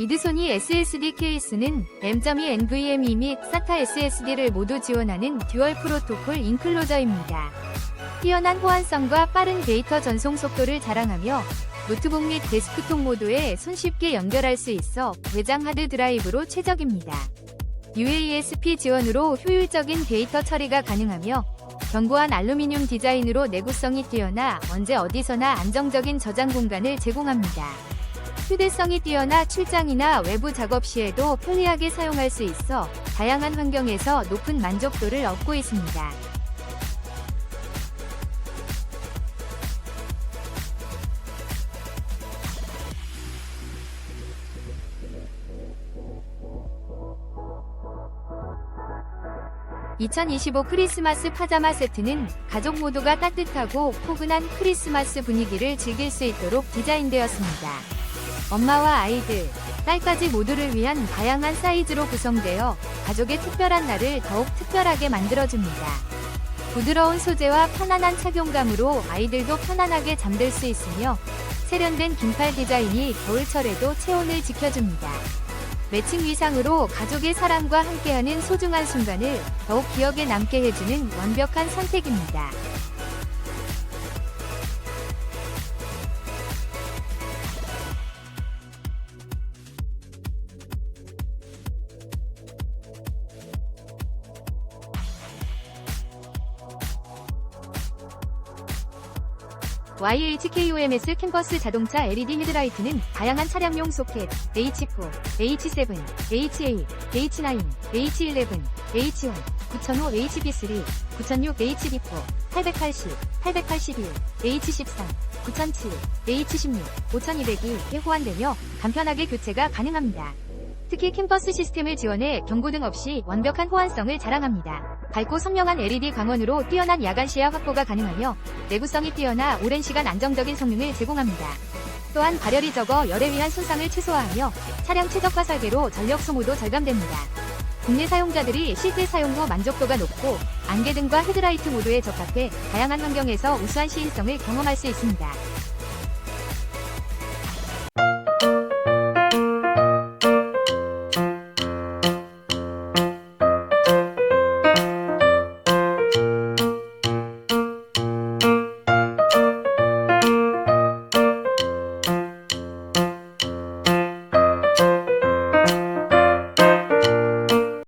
이드소니 SSD 케이스는 M.2 NVMe 및 SATA SSD를 모두 지원하는 듀얼 프로토콜 인클로저입니다. 뛰어난 호환성과 빠른 데이터 전송 속도를 자랑하며 노트북 및 데스크톱 모두에 손쉽게 연결할 수 있어 외장 하드 드라이브로 최적입니다. UASP 지원으로 효율적인 데이터 처리가 가능하며 견고한 알루미늄 디자인으로 내구성이 뛰어나 언제 어디서나 안정적인 저장 공간을 제공합니다. 휴대성이 뛰어나 출장이나 외부 작업 시에도 편리하게 사용할 수 있어 다양한 환경에서 높은 만족도를 얻고 있습니다. (2025) 크리스마스 파자마 세트는 가족 모두가 따뜻하고 포근한 크리스마스 분위기를 즐길 수 있도록 디자인되었습니다. 엄마와 아이들, 딸까지 모두를 위한 다양한 사이즈로 구성되어 가족의 특별한 날을 더욱 특별하게 만들어줍니다. 부드러운 소재와 편안한 착용감으로 아이들도 편안하게 잠들 수 있으며 세련된 긴팔 디자인이 겨울철에도 체온을 지켜줍니다. 매칭 위상으로 가족의 사랑과 함께하는 소중한 순간을 더욱 기억에 남게 해주는 완벽한 선택입니다. YHKOMS 캠퍼스 자동차 LED 헤드라이트는 다양한 차량용 소켓, H4, H7, H8, H9, H11, H1, 9005 HB3, 9006 HB4, 880, 881, H13, 9007, H16, 5202에 호환되며 간편하게 교체가 가능합니다. 특히 캠퍼스 시스템을 지원해 경고 등 없이 완벽한 호환성을 자랑합니다. 밝고 선명한 LED 광원으로 뛰어난 야간 시야 확보가 가능하며 내구성이 뛰어나 오랜 시간 안정적인 성능을 제공합니다. 또한 발열이 적어 열에 의한 손상을 최소화하며 차량 최적화 설계로 전력 소모도 절감됩니다. 국내 사용자들이 실제 사용 후 만족도가 높고 안개 등과 헤드라이트 모두에 적합해 다양한 환경에서 우수한 시인성을 경험할 수 있습니다.